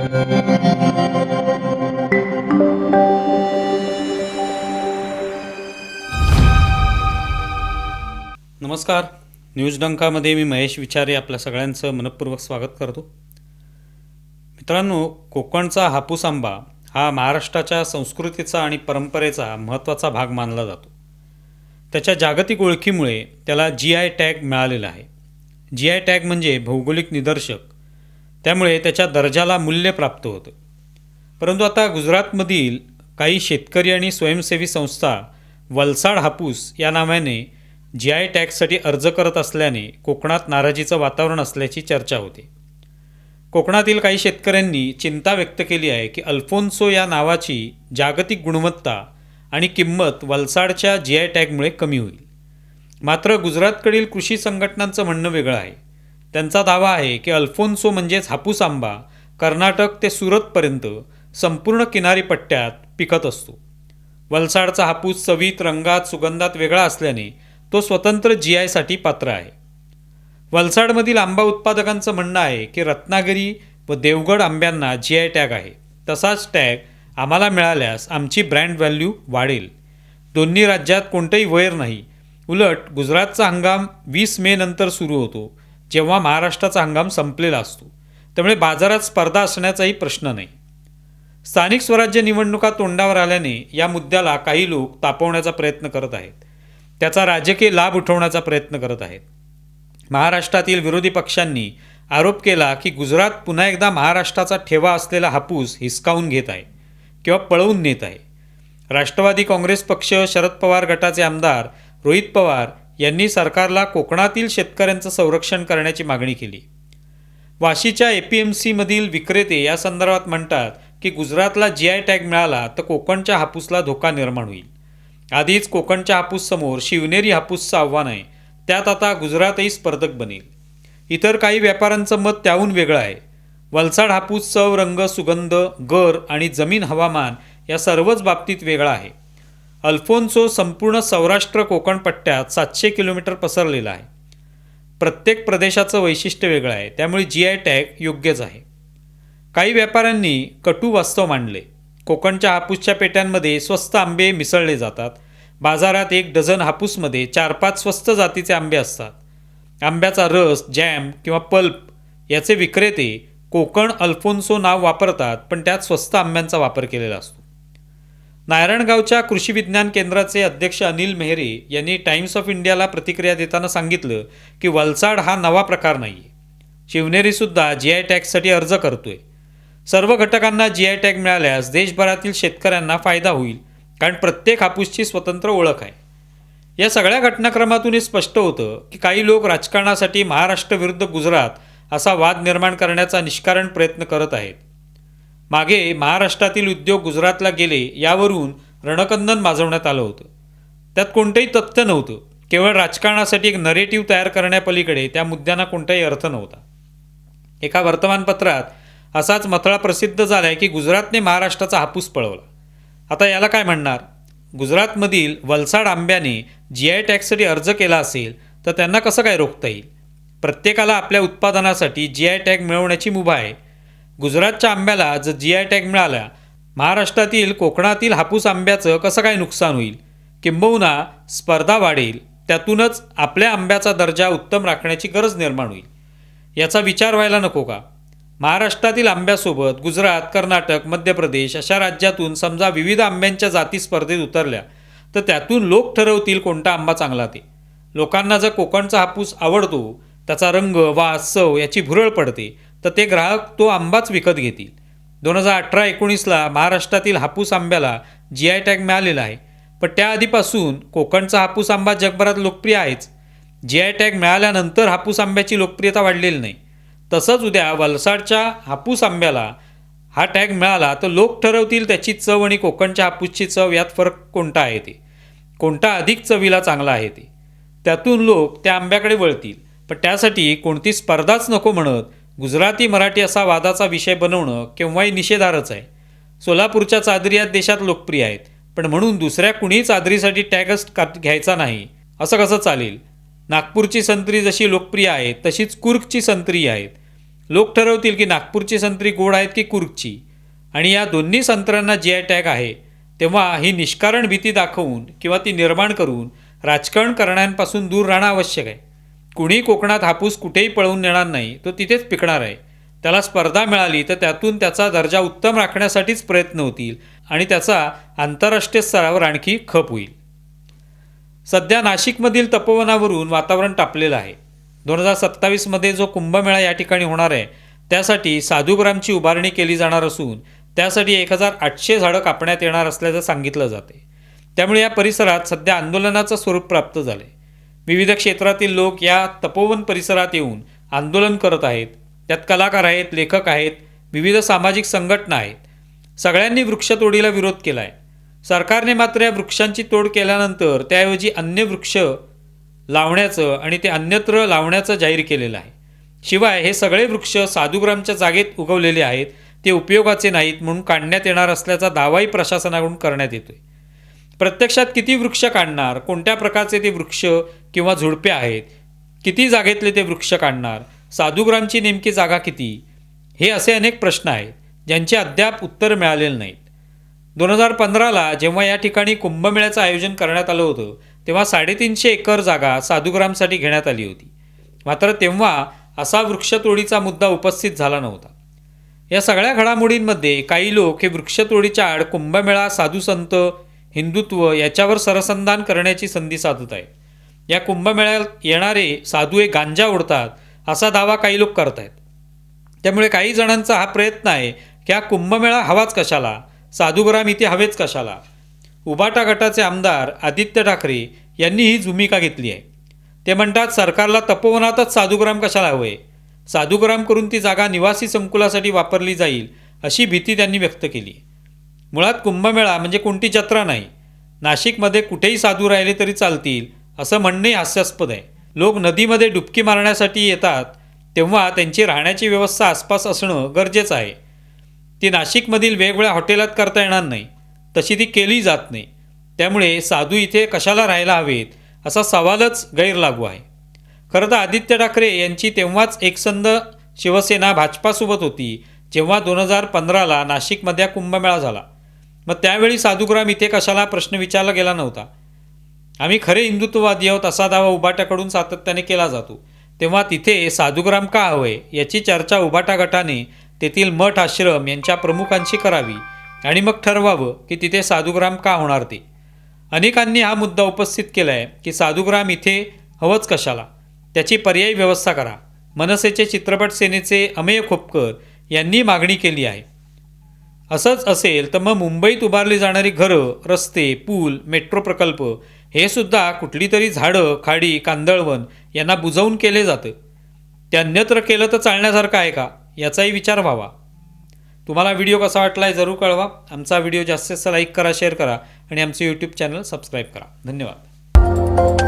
नमस्कार. न्यूज डंकामध्ये मी महेश विचारे आपल्या सगळ्यांचं मनपूर्वक स्वागत करतो. मित्रांनो कोकणचा हापूस आंबा हा महाराष्ट्राच्या संस्कृतीचा आणि परंपरेचा महत्त्वाचा भाग मानला जातो. त्याच्या जागतिक ओळखीमुळे त्याला जी आय टॅग मिळालेला आहे. जी आय टॅग म्हणजे भौगोलिक निदर्शक त्यामुळे त्याच्या दर्जाला मूल्य प्राप्त होतं. परंतु आता गुजरातमधील काही शेतकरी आणि स्वयंसेवी संस्था वलसाड हापूस या नावाने जी आय टॅगसाठी अर्ज करत असल्याने कोकणात नाराजीचं वातावरण असल्याची चर्चा होते. कोकणातील काही शेतकऱ्यांनी चिंता व्यक्त केली आहे की अल्फोन्सो या नावाची जागतिक गुणवत्ता आणि किंमत वलसाडच्या जी आय टॅगमुळे कमी होईल. मात्र गुजरातकडील कृषी संघटनांचं म्हणणं वेगळं आहे. त्यांचा दावा आहे की अल्फोन्सो म्हणजेच हापूस आंबा कर्नाटक ते सुरतपर्यंत संपूर्ण किनारी पट्ट्यात पिकत असतो. वलसाडचा हापूस चवीत रंगात सुगंधात वेगळा असल्याने तो स्वतंत्र जी आयसाठी पात्र आहे. वलसाडमधील आंबा उत्पादकांचं म्हणणं आहे की रत्नागिरी व देवगड आंब्यांना जी आय टॅग आहे. तसाच टॅग आम्हाला मिळाल्यास आमची ब्रँड व्हॅल्यू वाढेल. दोन्ही राज्यात कोणतंही वैर नाही. उलट गुजरातचा हंगाम वीस मे नंतर सुरू होतो. जेव्हा महाराष्ट्राचा हंगाम संपलेला असतो त्यामुळे बाजारात स्पर्धा असण्याचाही प्रश्न नाही. स्थानिक स्वराज्य निवडणुका तोंडावर आल्याने या मुद्द्याला काही लोक तापवण्याचा प्रयत्न करत आहेत. त्याचा राजकीय लाभ उठवण्याचा प्रयत्न करत आहेत. महाराष्ट्रातील विरोधी पक्षांनी आरोप केला की गुजरात पुन्हा एकदा महाराष्ट्राचा ठेवा असलेला हापूस हिसकावून घेत आहे किंवा पळवून नेत आहे. राष्ट्रवादी काँग्रेस पक्ष शरद पवार गटाचे आमदार रोहित पवार यांनी सरकारला कोकणातील शेतकऱ्यांचं संरक्षण करण्याची मागणी केली. वाशीच्या ए पी एम सीमधील विक्रेते या संदर्भात म्हणतात की गुजरातला जी आय टॅग मिळाला तर कोकणच्या हापूसला धोका निर्माण होईल. आधीच कोकणच्या हापूससमोर शिवनेरी हापूसचं आव्हान आहे. त्यात आता गुजरातही स्पर्धक बनेल. इतर काही व्यापाऱ्यांचं मत त्याहून वेगळं आहे. वलसाड हापूस चव रंग सुगंध गर आणि जमीन हवामान या सर्वच बाबतीत वेगळा आहे. अल्फोन्सो संपूर्ण सौराष्ट्र कोकण पट्ट्यात सातशे किलोमीटर पसरलेला आहे. प्रत्येक प्रदेशाचं वैशिष्ट्य वेगळं आहे. त्यामुळे जी आय टॅग योग्यच आहे. काही व्यापाऱ्यांनी कटू वास्तव मांडले. कोकणच्या हापूसच्या पेट्यांमध्ये स्वस्त आंबे मिसळले जातात. बाजारात एक डझन हापूसमध्ये चार पाच स्वस्त जातीचे आंबे असतात. आंब्याचा रस जॅम किंवा पल्प याचे विक्रेते कोकण अल्फोन्सो नाव वापरतात पण त्यात स्वस्त आंब्यांचा वापर केलेला असतो. नारायणगावच्या कृषी विज्ञान केंद्राचे अध्यक्ष अनिल मेहरे यांनी टाइम्स ऑफ इंडियाला प्रतिक्रिया देताना सांगितलं की वलसाड हा नवा प्रकार नाही शिवनेरीसुद्धा जी आय टॅगसाठी अर्ज करतोय. सर्व घटकांना जी आय टॅग मिळाल्यास देशभरातील शेतकऱ्यांना फायदा होईल कारण प्रत्येक हापूसची स्वतंत्र ओळख आहे. या सगळ्या घटनाक्रमातून हे स्पष्ट होतं की काही लोक राजकारणासाठी महाराष्ट्र विरुद्ध गुजरात असा वाद निर्माण करण्याचा निष्कारण प्रयत्न करत आहेत. मागे महाराष्ट्रातील उद्योग गुजरातला गेले यावरून रणकंदन माजवण्यात आलं होतं. त्यात कोणतंही तथ्य नव्हतं. केवळ राजकारणासाठी एक नरेटिव्ह तयार करण्यापलीकडे त्या मुद्द्यांना कोणताही अर्थ नव्हता. एका वर्तमानपत्रात असाच मथळा प्रसिद्ध झाला आहे की गुजरातने महाराष्ट्राचा हापूस पळवला. आता याला काय म्हणणार? गुजरातमधील वलसाड आंब्याने जी आय टॅगसाठी अर्ज केला असेल तर त्यांना कसं काय रोखता येईल? प्रत्येकाला आपल्या उत्पादनासाठी जी आय टॅग मिळवण्याची मुभा आहे. गुजरातच्या आंब्याला जर जी आय टॅग मिळाला महाराष्ट्रातील कोकणातील हापूस आंब्याचं कसं काय नुकसान होईल? किंबहुना स्पर्धा वाढेल. त्यातूनच आपल्या आंब्याचा दर्जा उत्तम राखण्याची गरज निर्माण होईल. याचा विचार व्हायला नको का? महाराष्ट्रातील आंब्यासोबत गुजरात कर्नाटक मध्य प्रदेश अशा राज्यातून समजा विविध आंब्यांच्या जाती स्पर्धेत उतरल्या तर त्यातून लोक ठरवतील कोणता आंबा चांगला ते. लोकांना जर कोकणचा हापूस आवडतो त्याचा रंग वास चव याची भुरळ पडते तर ते ग्राहक तो आंबाच विकत घेतील. दोन हजार अठरा एकोणीसला महाराष्ट्रातील हापूस आंब्याला जी आय टॅग मिळालेला आहे. पण त्याआधीपासून कोकणचा हापूस आंबा जगभरात लोकप्रिय आहेच. जी आय टॅग मिळाल्यानंतर हापूस आंब्याची लोकप्रियता वाढलेली नाही. तसंच उद्या वलसाडच्या हापूस आंब्याला हा टॅग मिळाला तर लोक ठरवतील त्याची चव आणि कोकणच्या हापूसची चव यात फरक कोणता आहे ते. कोणता अधिक चवीला चांगला आहे ते. त्यातून लोक त्या आंब्याकडे वळतील. पण त्यासाठी कोणती स्पर्धाच नको म्हणत गुजराती मराठी असा वादाचा विषय बनवणं केव्हाही निषेधारच आहे. सोलापूरच्या चादरी या देशात लोकप्रिय आहेत पण म्हणून दुसऱ्या कुणीही चादरीसाठी टॅगच का घ्यायचा नाही. असं कसं चालेल? नागपूरची संत्री जशी लोकप्रिय आहे तशीच कुर्कची संत्री आहेत. लोक ठरवतील की नागपूरची संत्री गोड आहेत की कुर्गची आणि या दोन्ही संत्र्यांना जी आय टॅग आहे तेव्हा ही निष्कारण भीती दाखवून किंवा ती निर्माण करून राजकारण करण्यापासून दूर राहणं आवश्यक आहे. कुणी कोकणात हापूस कुठेही पळवून नेणार नाही तो तिथेच पिकणार आहे. त्याला स्पर्धा मिळाली तर त्यातून त्याचा दर्जा उत्तम राखण्यासाठीच प्रयत्न होतील आणि त्याचा आंतरराष्ट्रीय स्तरावर आणखी खप होईल. सध्या नाशिकमधील तपोवनावरून वातावरण तापलेलं आहे. दोन हजार सत्तावीसमध्ये जो कुंभमेळा या ठिकाणी होणार आहे त्यासाठी साधुग्रामची उभारणी केली जाणार असून त्यासाठी एक हजार आठशे झाडं कापण्यात येणार असल्याचं सांगितलं जाते. त्यामुळे या परिसरात सध्या आंदोलनाचं स्वरूप प्राप्त झालं आहे विविध क्षेत्रातील लोक या तपोवन परिसरात येऊन आंदोलन करत आहेत. त्यात कलाकार आहेत लेखक आहेत विविध सामाजिक संघटना आहेत. सगळ्यांनी वृक्षतोडीला विरोध केला आहे सरकारने मात्र या वृक्षांची तोड केल्यानंतर त्याऐवजी अन्य वृक्ष लावण्याचं आणि ते अन्यत्र लावण्याचं जाहीर केलेलं आहे. शिवाय हे सगळे वृक्ष साधुग्रामच्या जागेत उगवलेले आहेत. ते उपयोगाचे नाहीत म्हणून काढण्यात येणार असल्याचा दावाही प्रशासनाकडून करण्यात येतोय. प्रत्यक्षात किती वृक्ष काढणार कोणत्या प्रकारचे ते वृक्ष किंवा झुडपे आहेत किती जागेतले ते वृक्ष काढणार साधुग्रामची नेमकी जागा किती? हे असे अनेक प्रश्न आहेत ज्यांचे अद्याप उत्तर मिळालेले नाहीत. दोन हजार पंधराला जेव्हा या ठिकाणी कुंभमेळ्याचं आयोजन करण्यात आलं होतं तेव्हा साडेतीनशे एकर जागा साधुग्रामसाठी घेण्यात आली होती. मात्र तेव्हा असा वृक्षतोडीचा मुद्दा उपस्थित झाला नव्हता. या सगळ्या घडामोडींमध्ये काही लोक हे वृक्षतोडीच्या आड कुंभमेळा साधुसंत हिंदुत्व याच्यावर सरसंधान करण्याची संधी साधत आहे या कुंभमेळ्यात येणारे साधू हे गांजा ओढतात असा दावा काही लोक करत आहेत त्यामुळे काही जणांचा हा प्रयत्न आहे की हा कुंभमेळा हवाच कशाला? साधुग्राम इथे हवेच कशाला? उबाटा गटाचे आमदार आदित्य ठाकरे यांनी ही भूमिका घेतली आहे. ते म्हणतात सरकारला तपोवनातच साधुग्राम कशाला हवे? साधुग्राम करून ती जागा निवासी संकुलासाठी वापरली जाईल अशी भीती त्यांनी व्यक्त केली. मुळात कुंभमेळा म्हणजे कोणती जत्रा नाही. नाशिकमध्ये कुठेही साधू राहिले तरी चालतील असं म्हणणंही हास्यास्पद आहे. लोक नदीमध्ये डुबकी मारण्यासाठी येतात तेव्हा त्यांची राहण्याची व्यवस्था आसपास असणं गरजेचं आहे. ती नाशिकमधील वेगवेगळ्या हॉटेलात करता येणार नाही. तशी ती केली जात नाही. त्यामुळे साधू इथे कशाला राहायला हवेत असा सवालच गैर लागू आहे. खरं तर आदित्य ठाकरे यांची तेव्हाच एकसंध शिवसेना भाजपासोबत होती जेव्हा दोन हजार पंधराला नाशिकमध्ये हा कुंभमेळा झाला. मग त्यावेळी साधुग्राम इथे कशाला प्रश्न विचारला गेला नव्हता. आम्ही खरे हिंदुत्ववादी आहोत असा दावा उबाटाकडून सातत्याने केला जातो. तेव्हा तिथे साधुग्राम का हवे याची चर्चा उबाटा गटाने तेथील मठ आश्रम यांच्या प्रमुखांशी करावी आणि मग ठरवावं की तिथे साधुग्राम का होणार ते. अनेकांनी हा मुद्दा उपस्थित केला आहे की साधुग्राम इथे हवंच कशाला? त्याची पर्यायी व्यवस्था करा. मनसेचे चित्रपट सेनेचे अमेय खोपकर यांनी मागणी केली आहे. असंच असेल तर मग मुंबईत उभारली जाणारी घरं रस्ते पूल मेट्रो प्रकल्प हे सुद्धा कुठली तरी झाडं खाडी कांदळवन यांना बुजवून केले जातं. ते अन्यत्र केलं तर चालण्यासारखं आहे का? याचाही विचार व्हावा. तुम्हाला व्हिडिओ कसा वाटला आहे जरूर कळवा. आमचा व्हिडिओ जास्तीत जास्त लाईक करा शेअर करा आणि आमचे यूट्यूब चॅनल सबस्क्राईब करा. धन्यवाद.